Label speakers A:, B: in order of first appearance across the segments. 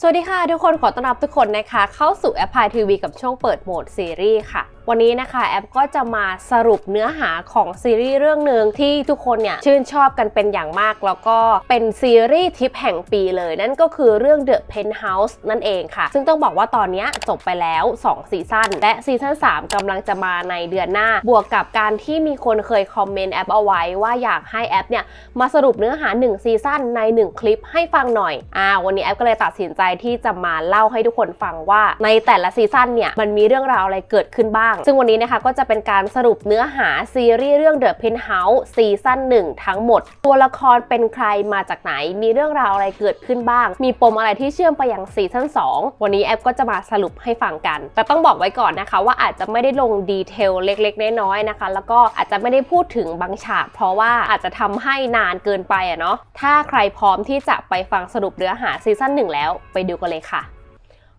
A: สวัสดีค่ะทุกคนขอต้อนรับทุกคนนะคะ เข้าสู่แอปพลายทีวีกับช่วงเปิดโหมดซีรีส์ค่ะ วันนี้นะคะแอปก็จะมาสรุปเนื้อหาของซีรีส์เรื่องหนึ่งที่ทุกคนเนี่ยชื่นชอบกันเป็นอย่างมาก แล้วก็เป็นซีรีส์ทิปแห่งปีเลย นั่นก็คือเรื่อง The Penthouse นั่นเองค่ะ ซึ่งต้องบอกว่าตอนนี้จบไปแล้ว 2 ซีซั่นและซีซั่น3กำลังจะมาในเดือนหน้า บวกกับการที่มีคนเคยคอมเมนต์แอปเอาไว้ว่าอยากให้แอปเนี่ยมาสรุปเนื้อหา 1 ซีซั่นใน 1 คลิปให้ฟังหน่อยอ่าวันนี้แอปก็เลยตัดสินใจที่จะมาเล่าให้ทุกคนฟังว่าในแต่ละซีซั่นเนี่ยมันมีเรื่องราวอะไรเกิดขึ้นบ้างซึ่งวันนี้นะคะก็จะเป็นการสรุปเนื้อหาซีรีส์เรื่อง The Penthouse ซีซั่น1 ทั้งหมด ตัวละครเป็นใครมาจากไหน มีเรื่องราวอะไรเกิดขึ้นบ้าง มีปมอะไรที่เชื่อมไปยังซีซั่น2 วันนี้แอปก็จะมาสรุปให้ฟังกัน แต่ต้องบอกไว้ก่อนนะคะ ว่าอาจจะไม่ได้ลงดีเทลเล็กๆ น้อยๆนะคะ แล้วก็อาจจะไม่ได้พูดถึงบางฉาก เพราะว่าอาจจะทำให้นานเกินไปอะเนาะถ้าใครพร้อมที่จะไปฟังสรุปเนื้อหาซีซั่น1แล้วไปดูกันเลยค่ะ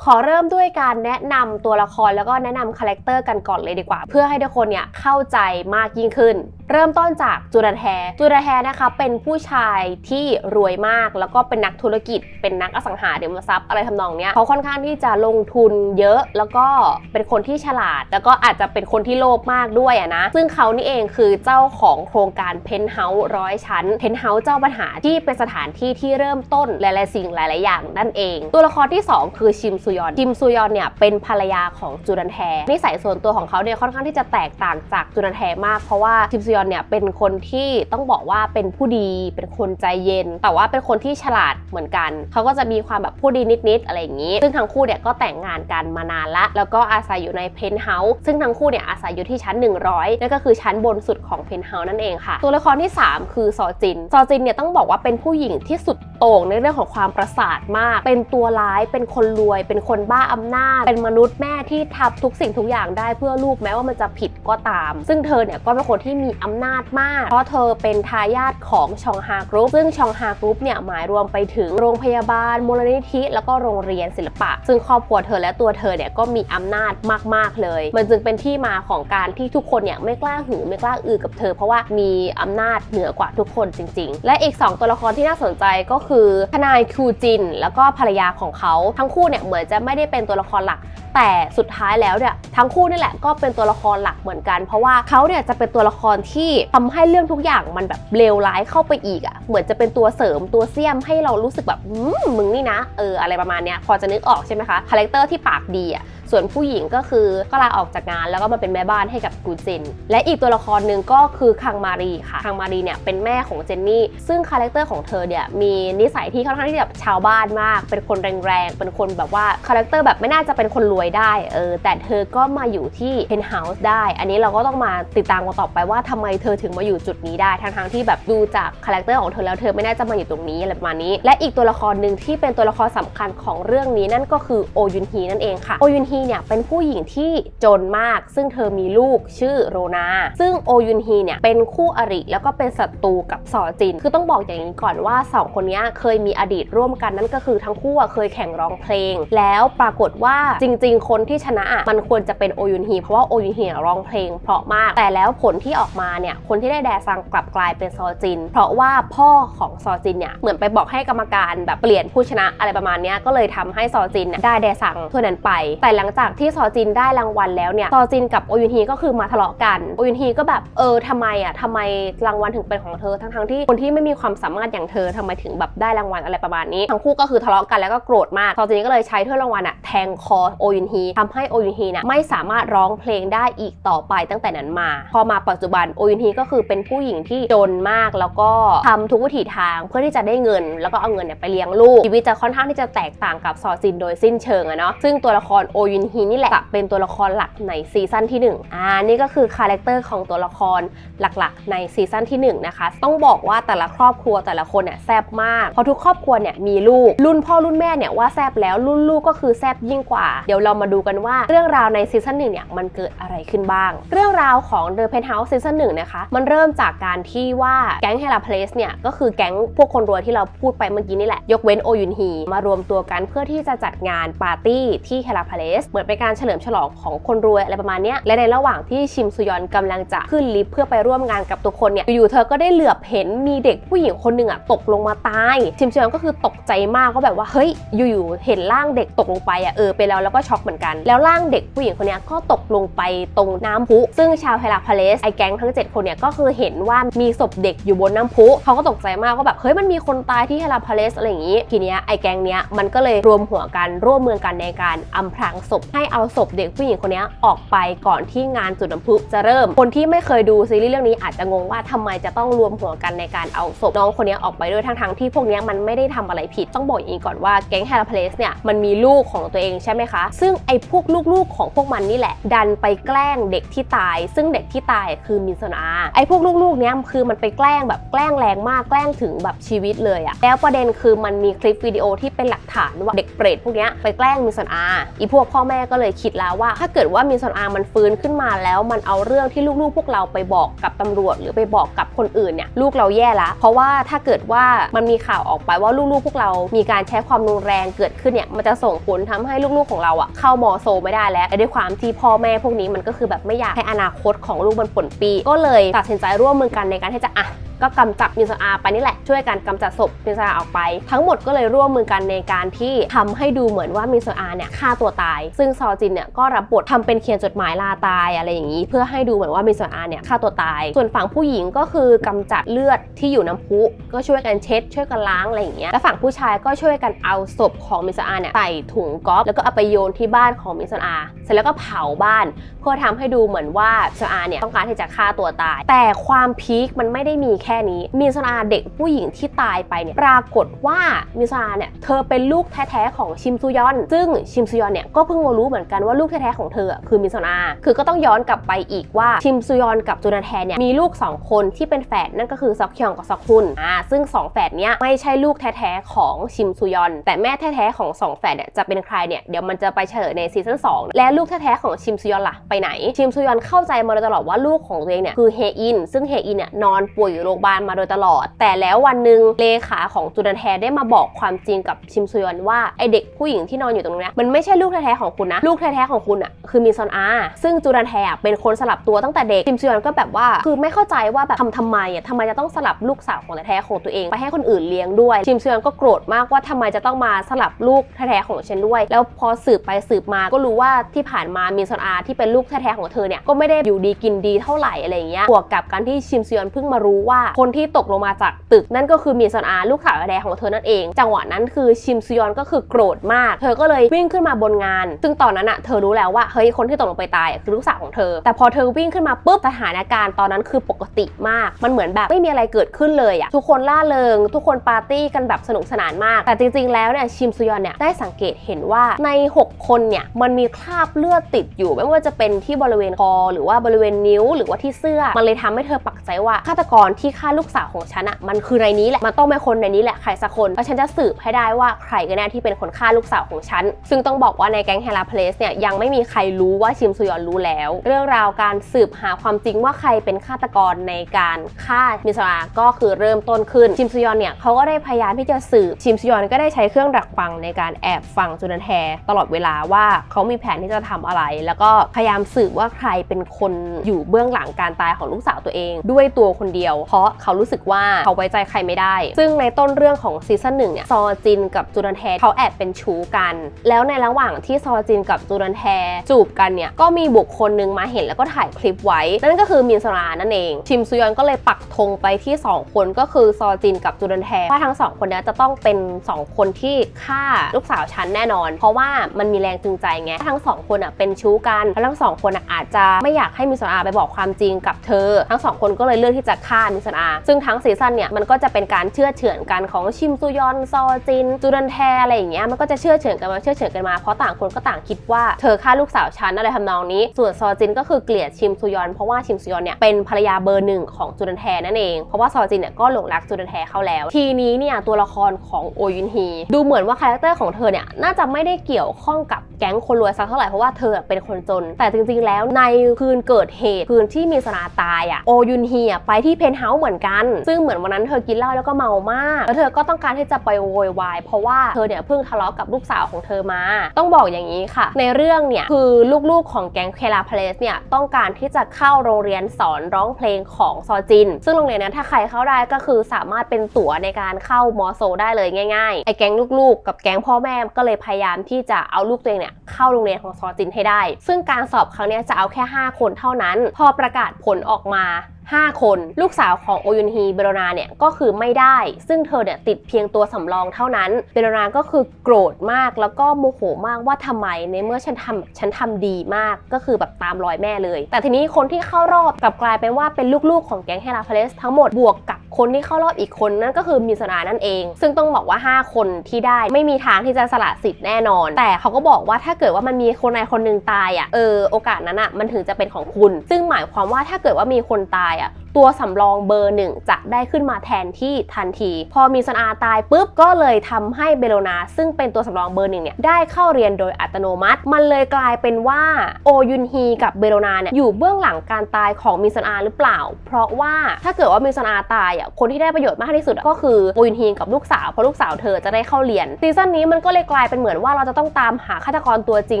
A: ขอเริ่มด้วยการแนะนำตัวละครแล้วก็แนะนำคาแรคเตอร์กันก่อนเลยดีกว่า เพื่อให้ทุกคนเนี่ยเข้าใจมากยิ่งขึ้น เริ่มต้นจากจูราแทจูราแทนะคะเป็นผู้ชายที่รวยมากแล้วก็เป็นนักธุรกิจ เป็นนักอสังหาริมทรัพย์อะไรทำนองเนี้ยเขาค่อนข้างที่จะลงทุนเยอะแล้วก็เป็นคนที่ฉลาด แล้วก็อาจจะเป็นคนที่โลภมากด้วยอะนะซึ่งเขานี่เองคือเจ้าของโครงการเพนท์เฮาส์ร้อยชั้นเพนท์เฮาส์เจ้าปัญหาที่เป็นสถานที่ที่เริ่มต้นหลาย ๆ สิ่งหลาย ๆ อย่างนั่นเอง ตัวละครที่ 2 คือชิมซุยอนชิมซุยอนเนี่ยเป็นภรรยาของจูรันแทนิสัยส่วนตัวของเขาเนี่ยค่อนข้างที่จะแตกต่างจากจูรันแทมาก เพราะว่าชิมซุยอนเนี่ยเป็นคนที่ต้องบอกว่าเป็นผู้ดี เป็นคนใจเย็น แต่ว่าเป็นคนที่ฉลาดเหมือนกัน เขาก็จะมีความแบบผู้ดีนิดๆอะไรอย่างนี้ ซึ่งทั้งคู่เนี่ยก็แต่งงานกันมานานละ แล้วก็อาศัยอยู่ในเพนท์เฮาส์ซึ่งทั้งคู่เนี่ยอาศัยอยู่ที่ชั้น 100นั่นก็คือชั้นบนสุดของเพนท์เฮาส์นั่นเองค่ะ ตัวละครที่ 3 คือซอจิน ซอจินเนี่ยต้องบอกว่าเป็นผู้หญิงที่สุดโต่งในเรื่องของความประสาทมาก เป็นตัวร้าย เป็นคนรวยเป็นคนบ้าอำนาจ เป็นมนุษย์แม่ที่ทำทุกสิ่งทุกอย่างได้เพื่อลูกแม้ว่ามันจะผิดก็ตาม ซึ่งเธอเนี่ยก็เป็นคนที่มีอำนาจมาก เพราะเธอเป็นทายาทของชองฮากรุ๊ปซึ่งชองฮากรุ๊ปเนี่ยหมายรวมไปถึงโรงพยาบาลมูลนิธิ แล้วก็โรงเรียนศิลปะ ซึ่งครอบครัวเธอและตัวเธอเนี่ยก็มีอำนาจมาก ๆเลย มันจึงเป็นที่มาของการที่ทุกคนเนี่ยไม่กล้าหือไม่กล้าอือกับเธอ เพราะว่ามีอำนาจเหนือกว่าทุกคนจริง ๆ และอีก 2 ตัวละครที่น่าสนใจก็คือทนายคูจิน แล้วก็ภรรยาของเขาทั้งคู่เนี่ยเหมือนจะไม่ได้เป็นตัวละครหลัก แต่สุดท้ายแล้วเนี่ยทั้งคู่นี่แหละก็เป็นตัวละครหลักเหมือนกัน เพราะว่าเขาเนี่ยจะเป็นตัวละครที่ทำให้เรื่องทุกอย่างมันแบบเลวร้ายเข้าไปอีกอะ่ะเหมือนจะเป็นตัวเสริมตัวเสี้ยมให้เรารู้สึกแบบมมึงนี่นะเอออะไรประมาณเนี้ยพอจะนึกออกใช่ไหมคะคาแรคเตอร์ที่ปากดีอะ่ะ ส่วนผู้หญิงก็คือก็ลาออกจากงานแล้วก็มาเป็นแม่บ้านให้กับกูจิน และอีกตัวละครหนึ่งก็คือคังมารีค่ะ คังมารีเนี่ยเป็นแม่ของเจนนี่ ซึ่งคาแรคเตอร์ของเธอเนี่ยมีนิสัยที่ค่อนข้างที่แบบชาวบ้านมาก เป็นคนแรงๆ เป็นคนแบบว่าคาแรคเตอร์แบบไม่น่าจะเป็นคนรวยได้เออแต่เธอก็มาอยู่ที่เพนท์เฮาส์ได้ อันนี้เราก็ต้องมาติดตามกันต่อไปว่าทำไมเธอถึงมาอยู่จุดนี้ได้ทั้งๆที่แบบดูจากคาแรคเตอร์ของเธอแล้วเธอไม่น่าจะมาอยู่ตรงนี้อะไรประมาณนี้ และอีกตัวละครหนึ่งที่เป็นตัวละครสำคัญของเรื่องนี้นั่นก็คือโอยุนฮีนั่นเองค่ะโอยุนฮีเนี่ยเป็นผู้หญิงที่จนมาก ซึ่งเธอมีลูกชื่อโรนา ซึ่งโอยุนฮีเนี่ยเป็นคู่อริแล้วก็เป็นศัตรูกับซอจิน คือต้องบอกอย่างนี้ก่อนว่าสองคนนี้เคยมีอดีตร่วมกันนั่นก็คือทั้งคู่เคยแข่งร้องเพลง แล้วปรากฏว่าจริง ๆ คนที่ชนะมันควรจะเป็นโอยุนฮีเพราะว่าโอยุนฮีร้องเพลง เพราะมาก แต่แล้วผลที่ออกมาเนี่ยคนที่ได้แดซังกลับกลายเป็นซอจิน เพราะว่าพ่อของซอจินเนี่ยเหมือนไปบอกให้กรรมการแบบเปลี่ยนผู้ชนะอะไรประมาณนี้ก็เลยทำให้ซอจินได้แดซังถ้วยนั้นไป แต่หลังจากที่ซอจินได้รางวัลแล้วเนี่ยซอจินกับโอยุนฮีก็คือมาทะเลาะกันโอยุนฮีก็แบบเออทำไมอะทำไมรางวัลถึงเป็นของเธอทั้งๆที่คนที่ไม่มีความสามารถอย่างเธอทำไมถึงแบบได้รางวัลอะไรประมาณนี้ทั้งคู่ก็คือทะเลาะกันแล้วก็โกรธมากซอจินก็เลยใช้ถ้วยรางวัลอะแทงคอโอยุนฮีทำให้โอยุนฮีเนี่ยไม่สามารถร้องเพลงได้อีกต่อไปตั้งแต่นั้นมา พอมาปัจจุบันโอยุนฮีก็คือเป็นผู้หญิงที่จนมากแล้วก็ทำทุกวิถีทางเพื่อที่จะได้เงิน แล้วก็เอาเงินเนี่ยไปเลี้ยงลูกชีวิตจะค่อนข้างที่จะแตกต่างกับซอจินโดยสิ้นเชิงอะเนาะซึ่งตัวละครโอยุนฮีนี่แหละจะเป็นตัวละครหลักในซีซั่นที่1อ่านี่ก็คือคาแรคเตอร์ของตัวละครหลักๆ ในซีซั่นที่1นะคะต้องบอกว่าแต่ละครอบครัวแต่ละคนเนี่ยแซบมากเพราะทุกครอบครัวเนี่ยมีลูกรุ่นพ่อรุ่นแม่เนี่ยว่าแซบแล้วรุ่นลูกก็คือแซบยิ่งกว่า เดี๋ยวเรามาดูกันว่าเรื่องราวในซีซั่นหนึ่งเนี่ยมันเกิดอะไรขึ้นบ้าง เรื่องราวของ The Penthouse ซีซั่นหนึ่งนะคะมันเริ่มจากการที่ว่าแก๊งเฮลาเพลสเนี่ยก็คือแก๊งพวกคนรวยที่เราพูดไปเมื่อกี้นี่แหละยกเว้นโอยุนฮีมารวมตัวกันเพื่อที่จะจัดงานปาร์ตี้ที่เฮลาเพลสสเหมือนเป็นการเฉลิมฉลองของคนรวยอะไรประมาณนี้และในระหว่างที่ชิมซุยอนกำลังจะขึ้นลิฟต์เพื่อไปร่วมงานกับทุกคนเนี่ยอยู่ๆเธอก็ได้เหลือบเห็นมีเด็กผู้หญิงคนหนึ่งอะตกลงมาตาย ชิมซุยอนก็คือตกใจมากก็แบบว่าเฮ้ยอยู่ๆเห็นร่างเด็กตกลงไปอะเออไปแล้วแล้วก็ช็อกเหมือนกัน แล้วร่างเด็กผู้หญิงคนนี้ก็ตกลงไปตรงน้ำพุ ซึ่งชาวเฮลาพาเลสไอแก๊งทั้ง 7 คนเนี่ยก็คือเห็นว่ามีศพเด็กอยู่บนน้ำพุเขาก็ตกใจมากก็แบบเฮ้ยมันมีคนตายที่เฮลาพาเลสอะไรอย่างงี้ทีเนี้ยไอแก๊งเนี้ยมันก็เลยรวมหัวกันร่วมมือกันในการอำพรางศพให้เอาศพเด็กผู้หญิงคนนี้ออกไปก่อนที่งานจุดน้ำพุจะเริ่ม คนที่ไม่เคยดูซีรีส์เรื่องนี้อาจจะงงว่าทำไมจะต้องรวมหัวกันในการเอาศพน้องคนนี้ออกไปด้วยทั้งๆที่พวกนี้มันไม่ได้ทำอะไรผิดต้องบอกอย่างนี้ก่อนว่าแก๊งเฮลาพาเลสเนี่ยมันมีลูกของตัวเองใช่ไหมคะ ซึ่งไอ้พวกลูกๆของพวกมันนี่แหละ ดันไปแกล้งเด็กที่ตาย ซึ่งเด็กที่ตายคือมินซอนอาไอ้พวกลูกๆเนี้ยคือมันไปแกล้งแบบแกล้งแรงมากแกล้งถึงแบบชีวิตเลยอะแล้วประเด็นคือมันมีคลิปวิดีโอที่เป็นหลักฐานว่าเด็กเปรตพวกเนี้ไปแกล้งมินซนาอีพวกพ่อแม่ก็เลยคิดแล้วว่า ถ้าเกิดว่ามินซอนอามันฟื้นขึ้นมาแล้วมันเอาเรื่องที่ลูกๆ พวกเราไปบอกกับตำรวจ หรือไปบอกกับคนอื่นเนี่ยลูกเราแย่ละ เพราะว่าถ้าเกิดว่ามันมีข่าวออกไปว่าลูกๆ พวกเรา มีการใช้ความรุนแรงเกิดขึ้นเนี่ยมันจะส่งผลทำให้ลูกๆของเราอะเข้ามอโซไม่ได้แล้วด้วยความที่พ่อแม่พวกนี้มันก็คือแบบไม่อยากให้อนาคตของลูกมันป่นปี ก็เลยตัดสินใจร่วมมือกันในการที่จะอะก็กำจัดมินซอนอาไปนี่แหละ ช่วยกันกำจัดศพมินซอนอาออกไป ทั้งหมดก็เลยร่วมมือกันในการที่ทำให้ดูเหมือนว่ามินซอนอาเนี่ยฆ่าตัวตายซึ่งซอจินเนี่ยก็รับบททำเป็นเขียนจดหมายลาตายอะไรอย่างนี้ เพื่อให้ดูเหมือนว่ามินซอนอาเนี่ยฆ่าตัวตาย ส่วนฝั่งผู้หญิงก็คือกำจัดเลือดที่อยู่น้ำพุก็ช่วยกันเช็ด ช่วยกันล้างอะไรอย่างเงี้ยและฝั่งผู้ชายก็ช่วยกันเอาศพของมินซอนอาเนี่ยใส่ถุงก๊อฟแล้วก็เอาไปโยนที่บ้านของมินซอนอาเสร็จแล้วก็เผาบ้าน เพื่อทำให้ดูเหมือนว่ามินซอนอาเนี่ยต้องการที่จะฆ่าตัวตาย แต่ความพีคมันไม่ได้มีแค่นี้มินซอนอาเด็กผู้หญิงที่ตายไปเนี่ยปรากฏว่ามินซอนอาเนี่ยเธอเป็นลูกแท้ๆของชิมซุยอน ซึ่งชิมซุยอนเนี่ยก็เพิ่งรู้เหมือนกันว่าลูกแท้ๆของเธอคือมินซอนอา คือก็ต้องย้อนกลับไปอีกว่าชิมซุยอนกับจูนาแทนเนี่ยมีลูก 2 คนที่เป็นแฝดนั่นก็คือซอกฮยองกับซอกฮุนอ่าซึ่งสองแฝดเนี้ยไม่ใช่ลูกแท้ๆของชิมซุยอน แต่แม่แท้ๆของสองแฝดเนี่ยจะเป็นใครเนี่ยเดี๋ยวมันจะไปเฉลยในซีซั่น2และลูกแท้ๆของชิมซุยอนล่ะไปไหน ชิมซุยอนเข้าใจมาโดยตลอดว่าลูกของตัวเองเนี่ยคือเฮอิน ซึ่งเฮอินเนี่ยนอนป่วยอยู่โรงพยาบาลมาโดยตลอด แต่แล้ววันหนึ่งเลขาของจูนันแทได้มาบอกความจริงกับชิมซุยอนว่าไอเด็กผู้หญิงที่นอนอยู่ตรงเนี้ยมันไม่ใช่ลูกแท้ๆของคุณนะ ลูกแท้ๆของคุณอะคือมินซอนอาซึ่งจูนันแทอะเป็นคนสลับตัวตั้งแต่เด็กชิมซยอนก็แบบว่าคือไม่เข้าใจว่าแบบทำทำไมอะทำไมจะต้องสลับลูกสาวของแท้ๆของตัวเอง ไปให้คนอื่นเลี้ยงด้วยชิมซยอนก็โกรธมากว่าทำไมจะต้องมาสลับลูกแท้ๆของฉันด้วย แล้วพอสืบไปสืบมาก็รู้ว่าที่ผ่านมามินซอนอาที่เป็นลูกแท้ๆของเธอเนี่ยก็ไม่ได้อยู่ดีกินดีเท่าไหร่อะไรอย่างเงี้ยบวกกับการที่ชิมซยอนเพิ่งมารู้ว่าคนที่ตกลงมาจากตึกนั่นก็คือมินซอนอาลูกสาวแท้ๆของเธอนั่นเอง จังหวะนั้นคือชิมซยอนก็คือโกรธมาก เธอก็เลยวิ่งขึ้นมาบนงานซึ่งตอนนั้นอะเธอรู้แล้วว่าเฮ้ยคนที่ตกลงไปตายอะคือลูกสาวของเธอ แต่พอเธอวิ่งขึ้นมาปุ๊บสถานการณ์ตอนนั้นคือปกติมาก มันเหมือนแบบไม่มีอะไรเกิดขึ้นเลยอะทุกคนล่าเริง ทุกคนปาร์ตี้กันแบบสนุกสนานมาก แต่จริง ๆ แล้วเนี่ยชิมซุยอนเนี่ยได้สังเกตเห็นว่าใน 6 คนเนี่ยมันมีคราบเลือดติดอยู่ ไม่ว่าจะเป็นที่บริเวณคอหรือว่าบริเวณนิ้ว หรือว่าที่เสื้อ มันเลยทำให้เธอปักใจว่าฆาตกรที่ฆ่าลูกสาวของฉันอะมันคือในนี้แหละ มันต้องเป็นคนในนี้แหละใครสักคนแล้วฉันจะสืบให้ได้ว่าใครกันแน่ที่เป็นคนฆ่าลูกสาวของฉัน ซึ่งต้องบอกว่าในแก๊งเฮลาเพลสเนี่ยยังไม่มีใครรู้ว่าชิมซุยอนรู้แล้ว เรื่องราวการสืบหาความจริงว่าใครเป็นฆาตกรในการฆ่ามิสราก็คือเริ่มต้นขึ้นชิมซุยอนเนี่ยเขาก็ได้พยายามที่จะสืบชิมซุยอนก็ได้ใช้เครื่องดักฟังในการแอบฟังจูนันแทตลอดเวลาว่าเขามีแผนที่จะทำอะไร แล้วก็พยายามสืบว่าใครเป็นคนอยู่เบื้องหลังการตายของลูกสาวตัวเอง ด้วยตัวคนเดียว เพราะเขารู้สึกว่าเขาไว้ใจใครไม่ได้ ซึ่งในต้นเรื่องของซีซั่นหนึ่งเนี่ยซอจินกับจูนันแทเขาแอบเป็นชู้กัน แล้วในระหว่างที่ซอจินกับจูนันแทจูบกันเนี่ยก็มีบุคคลหนึ่งมาเห็นแล้วก็ถ่ายคลิปไว้ นั่นก็คือมินสรานั่นเอง ชิมซุยอนก็เลยปักธงไปที่ 2 คนก็คือซอจินกับจูนันแทว่าทั้งสองคนนี้จะต้องเป็น 2 คนที่ฆ่าลูกสาวฉันแน่นอน เพราะว่ามันมีแรงจูงใจไงทั้งสองคนอะเป็นชู้กันแล้วทั้งสองคนอะอาจจะไม่อยากให้มินสราไปบอกความจริงกับเธอ ทั้งสองคนก็เลยเลือกที่จะฆ่ามินสราซึ่งทั้งซีซั่นเนี่ยมันก็จะเป็นการเชื่อเฉือนกันของชิมซุยอนซอจินจูนันแทอะไรอย่างเงี้ยมันก็จะเชื่อเฉือนกันมาเชื่อเฉือนกันมาเพราะต่างคนก็ต่างคิดว่าเธอฆ่าลูกสาวฉันอะไรทำนองนี้ ส่วนซอจินก็คือเกลียดชิมซุยอนเพราะว่าชิมซุยอนเนี่ยเป็นภรรยาเบอร์หนึ่งของจูนันแทนั่นเอง เพราะว่าซอจินเนี่ยก็หลงรักจูนันแทเข้าแล้ว ทีนี้เนี่ยตัวละครของโอยุนฮีดูเหมือนว่าคาแรคเตอร์ของเธอเนี่ยน่าจะไม่ได้เกี่ยวข้องกับแก๊งคนรวยสักเท่าไหร่เพราะว่าเธอเป็นคนจน แต่จริงๆ แล้วในคืนเกิดเหตุคืนที่มีสนาตายอะโอยุนฮีอะไปที่เพนท์เฮาส์เหมือนกัน ซึ่งเหมือนวันนั้นเธอกินเหล้าแล้วก็เมามาก แล้วเธอก็ต้องการที่จะไปโวยวายเพราะว่าเธอเนี่ยเพิ่งทะเลาะกับลูกสาวของเธอมา ต้องบอกอย่างนี้ค่ะ ในเรื่องเนี่ยคือลูกๆของแก๊งเคลาเพลสเนี่ยต้องการที่จะเข้าโรงเรียนสอนร้องเพลงของซอจิน ซึ่งโรงเรียนนั้นถ้าใครเข้าได้ก็คือสามารถเป็นตั๋วในการเข้ามอโซได้เลยง่ายๆไอ้แก๊งลูกๆ กับแก๊งพ่อแม่ก็เลยพยายามที่จะเอาลูกตัวเองเนี่ยเข้าโรงเรียนของซอจินให้ได้ ซึ่งการสอบครั้งนี้จะเอาแค่ 5 คนเท่านั้น พอประกาศผลออกมา 5 คน ลูกสาวของโอยุนฮีเบโรนาเนี่ยก็คือไม่ได้ ซึ่งเธอเนี่ยติดเพียงตัวสำรองเท่านั้น เบโรนาก็คือโกรธมากแล้วก็โมโหมากว่าทำไมในเมื่อฉันทำฉันทำดีมากก็คือแบบตามรอยแม่เลย แต่ทีนี้คนที่เข้ารอบกลับกลายเป็นว่าเป็นลูกๆของแก๊งเฮราเพลสทั้งหมดบวกกับคนที่เข้ารอบอีกคนนั่นก็คือมิสนานั่นเอง ซึ่งต้องบอกว่า 5 คนที่ได้ไม่มีทางที่จะสละสิทธิ์แน่นอน แต่เขาก็บอกว่าถ้าเกิดว่ามันมีคนใดคนหนึ่งตายอะเออโอกาสนั้นอะมันถึงจะเป็นของคุณ ซึ่งหมายความว่าถ้าเกิดว่ามีคนตายอะ ตัวสำรองเบอร์หนึ่งจะได้ขึ้นมาแทนที่ทันที พอมีซอนอาตายปุ๊บก็เลยทำให้เบโลนาซึ่งเป็นตัวสำรองเบอร์หนึ่งเนี่ยได้เข้าเรียนโดยอัตโนมัติ มันเลยกลายเป็นว่าโอยุนฮีกับเบโลนาเนี่ยอยู่เบื้องหลังการตายของมิซอนอาหรือเปล่า เพราะว่าถ้าเกิดว่ามิซอนอาตายอะคนที่ได้ประโยชน์มากที่สุดก็คือโอยุนฮีกับลูกสาวเพราะลูกสาวเธอจะได้เข้าเรียนซีซั่นนี้มันก็เลยกลายเป็นเหมือนว่าเราจะต้องตามหาฆาตกรตัวจริง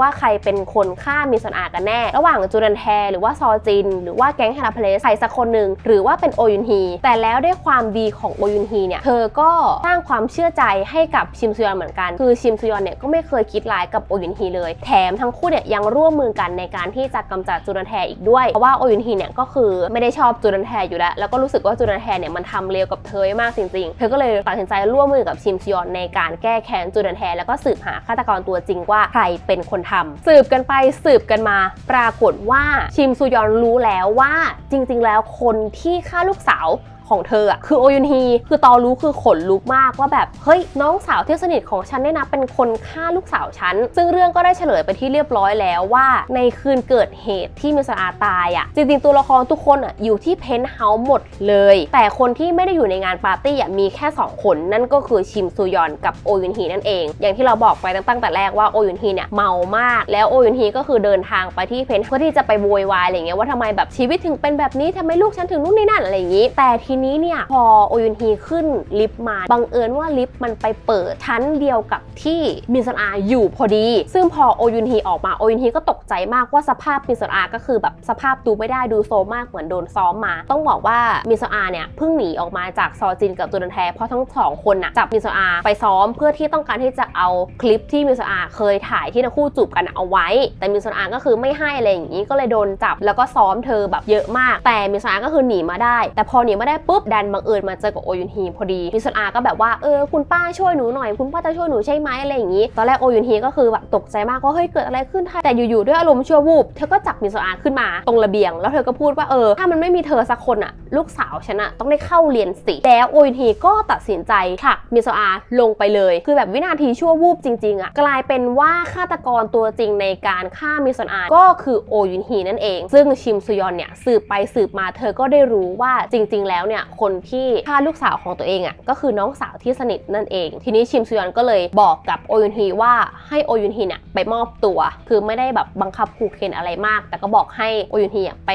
A: ว่าใครเป็นคนฆ่ามิซอนอากันแน่ ระหว่างจูรันแทหรือว่าซอจิน หรือว่าแก๊งฮาราเพลสใครสักคนหนึ่งหรือว่าเป็นโอยุนฮี แต่แล้วด้วยความดีของโอยุนฮีเนี่ย เธอก็สร้างความเชื่อใจให้กับชิมซยอนเหมือนกัน คือชิมซยอนเนี่ยก็ไม่เคยคิดร้ายกับโอยุนฮีเลย แถมทั้งคู่เนี่ยยังร่วมมือกันในการที่จะกำจัดจูรันแทอีกด้วย เพราะว่าโอยุนฮีเนี่ยก็คือไม่ได้ชอบจูรันแทอยู่แล้ว แล้วก็รู้สึกว่าจูรันแทเนี่ยมันทำเลวกับเธอมากจริงๆ เธอก็เลยตัดสินใจร่วมมือกับชิมซยอนในการแก้แค้นจูรันแทแล้วก็สืบหาฆาตกรตัวจริงว่าใครเป็นคนทำสืบกันไปสืบกันมา ปรากฏว่าชิมซูยอนรู้แล้วว่าจริง ๆ แล้วคนที่ฆ่าลูกสาว ของเธออะคือโอยุนฮีคือตอนรู้คือขนลุกมากว่าแบบเฮ้ยน้องสาวที่สนิทของฉันเนี่ยนะเป็นคนฆ่าลูกสาวฉัน ซึ่งเรื่องก็ได้เฉลยไปที่เรียบร้อยแล้วว่า ในคืนเกิดเหตุที่มิสอาตายอะจริงๆตัวละครทุกคนอะอยู่ที่เพนท์เฮาส์หมดเลย แต่คนที่ไม่ได้อยู่ในงานปาร์ตี้อะมีแค่ 2 คนนั่นก็คือชิมซูยอนกับโอยุนฮีนั่นเอง อย่างที่เราบอกไปตั้งแต่แรกว่าโอยุนฮีเนี่ยเมามาก แล้วโอยุนฮีก็คือเดินทางไปที่เพนท์เพื่อที่จะไปโวยวายอะไรเงี้ยว่าทำไมแบบชีวิตถึงเป็นแบบนี้ทำไมลูกฉันถึงนู่นนี่นั่นอะไรอย่างงี้ แต่ทีนี้เนี่ยพอโอยุนฮีขึ้นลิฟต์มาบังเอิญว่าลิฟต์มันไปเปิดชั้นเดียวกับที่มินซอนอาอยู่พอดี ซึ่งพอโอยุนฮีออกมาโอยุนฮีก็ตกใจมากว่าสภาพมินซอนอาก็คือแบบสภาพดูไม่ได้ดูโซมากเหมือนโดนซ้อมมา ต้องบอกว่ามินซอนอาเนี่ยเพิ่งหนีออกมาจากซอจินกับตูนันแทเพราะทั้งสองคนน่ะจับมินซอนอาไปซ้อมเพื่อที่ต้องการที่จะเอาคลิปที่มินซอนอาเคยถ่ายที่ทั้งคู่จูบกันเอาไว้ แต่มินซอนอาก็คือไม่ให้อะไรอย่างนี้ก็เลยโดนจับแล้วก็ซ้อมเธอแบบเยอะมาก แต่มินซอนอาก็คือหนีมาได้ แต่พอหนีมาได้ปุบดันบังเอิญมาเจอกับโอยุนฮีพอดีมิซอนอาก็แบบว่าเออคุณป้าช่วยหนูหน่อยคุณป้าจะช่วยหนูใช่ไหมอะไรอย่างนี้ ตอนแรกโอยุนฮีก็คือแบบตกใจมากว่าเฮ้ยเกิดอะไรขึ้นแต่อยู่ๆด้วยอารมณ์ชั่ววูบเธอก็จับมิซอนอาขึ้นมาตรงระเบียง แล้วเธอก็พูดว่าเออถ้ามันไม่มีเธอสักคนอะลูกสาวฉันอะต้องได้เข้าเรียนสิแล้วโอยุนฮีก็ตัดสินใจผลักมิซอนอาลงไปเลย คือแบบวินาทีชั่ววูบจริงๆอะกลายเป็นว่าฆาตกรตัวจริงในการฆ่ามิซอนอาก็คือโอยุนฮีนั่นเอง ซึ่งชิมซุยอนเนี่ยสืบไปสืบมาเธอก็ได้รู้ว่าจริง ๆ แล้วเนี่ยคนที่ฆ่าลูกสาวของตัวเองอะก็คือน้องสาวที่สนิทนั่นเอง ทีนี้ชิมซุยอนก็เลยบอกกับโอยุนฮีว่าให้โอยุนฮีเนี่ยไปมอบตัว คือไม่ได้แบบบังคับขู่เข็นอะไรมาก แต่ก็บอกให้โอยุนฮีไป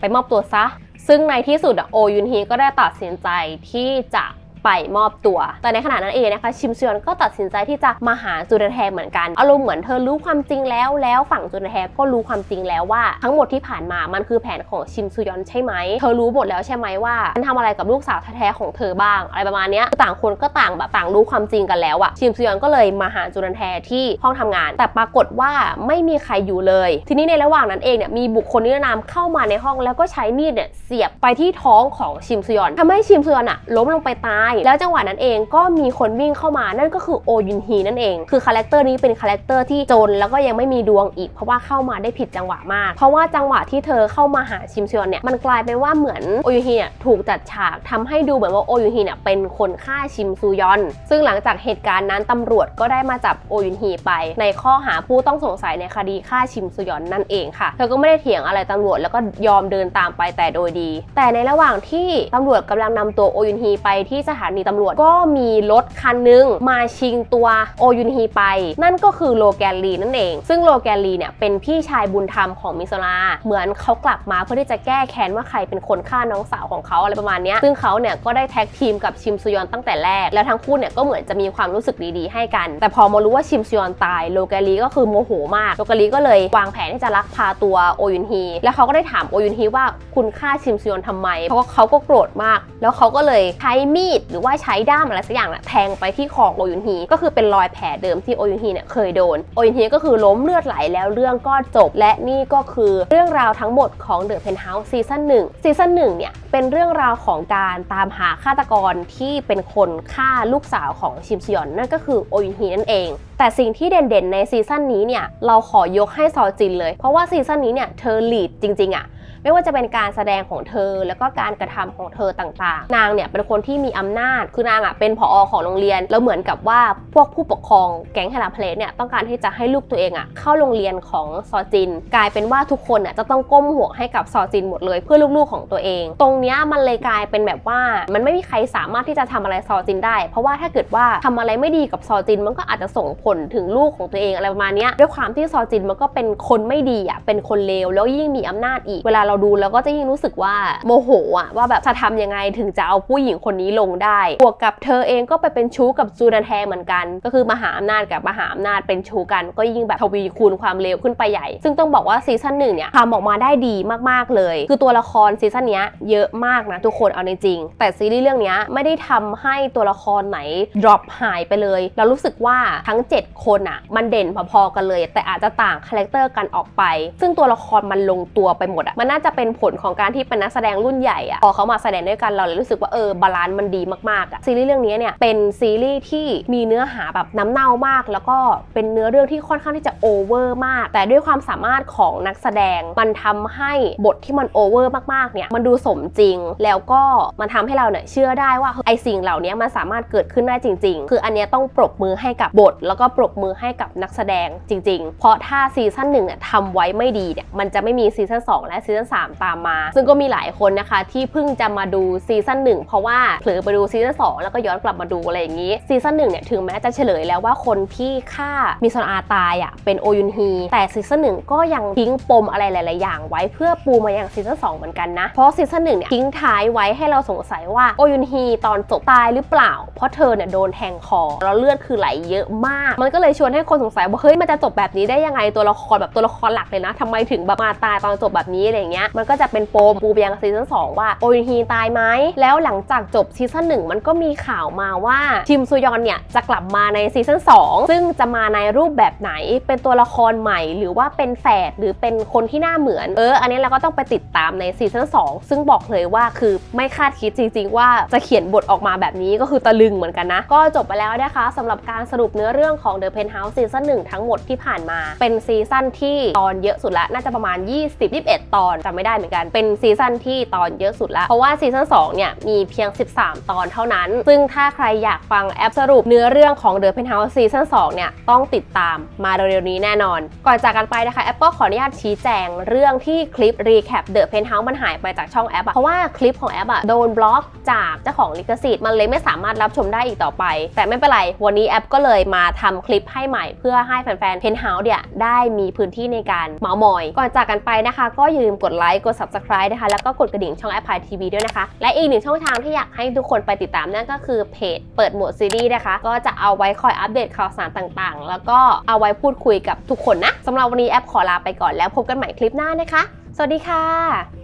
A: ไปมอบตัวซะซึ่งในที่สุดอะโอยุนฮีก็ได้ตัดสินใจที่จะ ไปมอบตัว แต่ในขณะนั้นเองนะคะชิมซยอนก็ตัดสินใจที่จะมาหาจูนแทเหมือนกัน อารมณ์เหมือนเธอรู้ความจริงแล้ว แล้วฝั่งจูนแทก็รู้ความจริงแล้วว่า ทั้งหมดที่ผ่านมามันคือแผนของชิมซยอนใช่ไหม เธอรู้หมดแล้วใช่ไหมว่าฉันทำอะไรกับลูกสาวแท้ๆของเธอบ้าง อะไรประมาณเนี้ยต่างคนก็ต่างแบบต่างรู้ความจริงกันแล้วอะชิมซยอนก็เลยมาหาจูนแทที่ห้องทำงาน แต่ปรากฏว่าไม่มีใครอยู่เลย ทีนี้ในระหว่างนั้นเองเนี่ยมีบุคคลนิรนามเข้ามาในห้องแล้วก็ใช้มีดเนี่ยเสียบไปที่ท้องของชิมซยอนทำให้ชิมซยอนอะล้มลงไปตายแล้วจังหวะนั้นเองก็มีคนวิ่งเข้ามานั่นก็คือโอยุนฮีนั่นเอง คือคาแรคเตอร์นี้เป็นคาแรคเตอร์ที่จนแล้วก็ยังไม่มีดวงอีก เพราะว่าเข้ามาได้ผิดจังหวะมาก เพราะว่าจังหวะที่เธอเข้ามาหาชิมซยอนเนี่ยมันกลายเป็นว่าเหมือนโอยุนฮีเนี่ยถูกจัดฉากทำให้ดูเหมือนว่าโอยุนฮีเนี่ยเป็นคนฆ่าชิมซูยอน ซึ่งหลังจากเหตุการณ์นั้นตำรวจก็ได้มาจับโอยุนฮีไป ในข้อหาผู้ต้องสงสัยในคดีฆ่าชิมซูยอนนั่นเองค่ะ เธอก็ไม่ได้เถียงอะไรตำรวจแล้วก็ยอมเดินตามไปแต่โดยดี แต่ในระหว่างที่ตำรวจกำลังนำตัวโอยุนฮีไปที่สถถานีตำรวจ ก็มีรถคันหนึงมาชิงตัวโอยุนฮีไป นั่นก็คือโลแกนลีนั่นเอง ซึ่งโลแกนลีเนี่ยเป็นพี่ชายบุญธรรมของมิโซราเหมือนเขากลับมาเพื่อที่จะแก้แค้นว่าใครเป็นคนฆ่าน้องสาวของเขาอะไรประมาณนี้ซึ่งเขาเนี่ยก็ได้แท็กทีมกับชิมซุยอนตั้งแต่แรก แล้วทั้งคู่เนี่ยก็เหมือนจะมีความรู้สึกดีๆให้กัน แต่พอมารู้ว่าชิมซุยอนตายโลแกนลีก็คือโมโหมาก โลแกนลีก็เลยวางแผนที่จะลักพาตัวโอยุนฮี แล้วเขาก็ได้ถามโอยุนฮีว่าคุณฆ่าชิมซุยอนทำไม เพราะเขาก็โกรธมาก แล้วเขาก็เลยใช้มีดหรือว่าใช้ด้ามอะไรสักอย่างน่ะแทงไปที่คอโอยุนฮีก็คือเป็นรอยแผลเดิมที่โอยุนฮีเนี่ยเคยโดนโอยุนฮีก็คือล้มเลือดไหลแล้วเรื่องก็จบ และนี่ก็คือเรื่องราวทั้งหมดของ The Penthouse ซีซั่น1ซีซั่น1เนี่ยเป็นเรื่องราวของการตามหาฆาตกรที่เป็นคนฆ่าลูกสาวของชิมซยอนนั่นก็คือโอยุนฮีนั่นเอง แต่สิ่งที่เด่นๆในซีซั่นนี้เนี่ยเราขอยกให้ซอจินเลย เพราะว่าซีซั่นนี้เนี่ยเธอลีดจริงๆอะ ไม่ว่าจะเป็นการแสดงของเธอ แล้วก็การกระทำของเธอต่างๆ นางเนี่ยเป็นคนที่มีอำนาจ คือนางอะเป็นผอของโรงเรียน แล้วเหมือนกับว่าพวกผู้ปกครองแก๊งเฮลาเพลสเนี่ยต้องการที่จะให้ลูกตัวเองอะเข้าโรงเรียนของซอจิน กลายเป็นว่าทุกคนอะจะต้องก้มหัวให้กับซอจินหมดเลยเพื่อลูกๆของตัวเอง ตรงเนี้ยมันเลยกลายเป็นแบบว่ามันไม่มีใครสามารถที่จะทำอะไรซอจินได้ เพราะว่าถ้าเกิดว่าทำอะไรไม่ดีกับซอจินมันก็อาจจะส่งผลถึงลูกของตัวเองอะไรประมาณเนี้ยด้วยความที่ซอจินมันก็เป็นคนไม่ดีอะเป็นคนเลวแล้วยิ่งมีอำนาจอีกเวลาเราราดูแล้วก็จะยิ่งรู้สึกว่าโมโหอะว่าแบบจะทำยังไงถึงจะเอาผู้หญิงคนนี้ลงได้ บวกกับเธอเองก็ไปเป็นชู้กับจูนันแทเหมือนกัน ก็คือมหาอำนาจกับมหาอำนาจเป็นชู้กัน ก็ยิ่งแบบทวีคูณความเลวขึ้นไปใหญ่ ซึ่งต้องบอกว่าซีซั่นหนึ่งเนี่ยทำออกมาได้ดีมากๆเลย คือตัวละครซีซั่นเนี้ยเยอะมากนะทุกคนเอาในจริง แต่ซีรีส์เรื่องเนี้ยไม่ได้ทำให้ตัวละครไหน drop หายไปเลย เรารู้สึกว่าทั้ง 7 คนอะมันเด่นพอๆกันเลย แต่อาจจะต่างคาแรคเตอร์กันออกไป ซึ่งตัวละครมันลงตัวไปหมดอะมันน่าจะเป็นผลของการที่เป็นนักแสดงรุ่นใหญ่อะพอเขามาแสดงด้วยกันเราเลยรู้สึกว่าเออบาลานซ์มันดีมากๆอะซีรีส์เรื่องนี้เนี่ยเป็นซีรีส์ที่มีเนื้อหาแบบน้ำเน่ามาก แล้วก็เป็นเนื้อเรื่องที่ค่อนข้างที่จะโอเวอร์มาก แต่ด้วยความสามารถของนักแสดงมันทำให้บทที่มันโอเวอร์มากๆเนี่ยมันดูสมจริง แล้วก็มันทำให้เราเนี่ยเชื่อได้ว่าไอสิ่งเหล่านี้มันสามารถเกิดขึ้นได้จริง ๆ คืออันเนี้ยต้องปรบมือให้กับบท แล้วก็ปรบมือให้กับนักแสดงจริง ๆ เพราะถ้าซีซั่นหนึ่งเนี่ยทำไว้ไม่ดีเนี่ยมันจะไม่มีซีซั่น2และซีซั่น3 ตามมา ซึ่งก็มีหลายคนนะคะ ที่เพิ่งจะมาดูซีซั่นหนึ่งเพราะว่าเผลอไปดูซีซั่น2 แล้วก็ย้อนกลับมาดูอะไรอย่างนี้ซีซั่นหนึ่งเนี่ยถึงแม้จะเฉลยแล้วว่าคนที่ฆ่ามิซอนอาตายอะเป็นโอยุนฮีแต่ซีซั่นหนึ่งก็ยังทิ้งปมอะไรหลาย ๆ อย่างไว้เพื่อปูมาอย่างซีซั่น2เหมือนกันนะเพราะซีซั่นหนึ่งเนี่ยทิ้งท้ายไว้ให้เราสงสัยว่าโอยุนฮีตอนจบตายหรือเปล่า เพราะเธอเนี่ยโดนแทงคอแล้วเลือดคือไหลเยอะมาก มันก็เลยชวนให้คนสงสัยว่าเฮ้ยมันจะจบแบบนี้ได้ยังไงตัวละครแบบตัวละครหลักเลยนะทำไมถึงแบบมาตายตอนจบแบบนี้อะไรเงี้ยมันก็จะเป็นโปมปูไปยังซีซั่น2ว่าโอยฮีตายไหมแล้วหลังจากจบซีซั่นหนึ่งมันก็มีข่าวมาว่าชิมซุยอนเนี่ยจะกลับมาในซีซั่น2ซึ่งจะมาในรูปแบบไหนเป็นตัวละครใหม่ หรือว่าเป็นแฝดหรือเป็นคนที่หน้าเหมือน เออ อันนี้เราก็ต้องไปติดตามในซีซั่น2ซึ่งบอกเลยว่าคือไม่คาดคิดจริง ๆ ว่าจะเขียนบทออกมาแบบนี้ก็คือตะลึงเหมือนกันนะ ก็จบไปแล้วนะคะสำหรับการสรุปเนื้อเรื่องของ The Penthouse ซีซั่น1ทั้งหมดที่ผ่านมา เป็นซีซั่นที่ตอนเยอะสุดละน่าจะประมาณ 20-21 ตอนจำไม่ได้เหมือนกัน เป็นซีซั่นที่ตอนเยอะสุดละเพราะว่าซีซั่น2เนี่ยมีเพียง 13 ตอนเท่านั้น ซึ่งถ้าใครอยากฟังแอปสรุปเนื้อเรื่องของ The Penthouse ซีซั่น2เนี่ยต้องติดตามมาเร็วๆนี้แน่นอน ก่อนจากกันไปนะคะแอปก็ขออนุญาตชี้แจงเรื่องที่คลิป Recap The Penthouse มันหายไปจากช่องแอปอะเพราะว่าคลิปของแอปอะโดนบล็อกจากเจ้าของลิขสิทธิ์มันเลยไม่สามารถรับชมได้อีกต่อไป แต่ไม่เป็นไร วันนี้แอปก็เลยมาทำคลิปให้ใหม่เพื่อให้แฟนๆ Penthouse เนี่ยได้มีพื้นที่ในการเมาส์มอย ก่อนจากกันไปนะคะ ก็อย่าลืมกดไลค์กด Subscribe นะคะ แล้วก็กดกระดิ่งช่องแอปพลายทีวีด้วยนะคะ และอีกหนึ่งช่องทางที่อยากให้ทุกคนไปติดตามนั่นก็คือเพจเปิดโหมดซีรีส์นะคะ ก็จะเอาไว้คอยอัปเดตข่าวสารต่างๆ แล้วก็เอาไว้พูดคุยกับทุกคนนะสำหรับวันนี้แอปขอลาไปก่อนแล้วพบกันใหม่คลิปหน้านะคะ สวัสดีค่ะ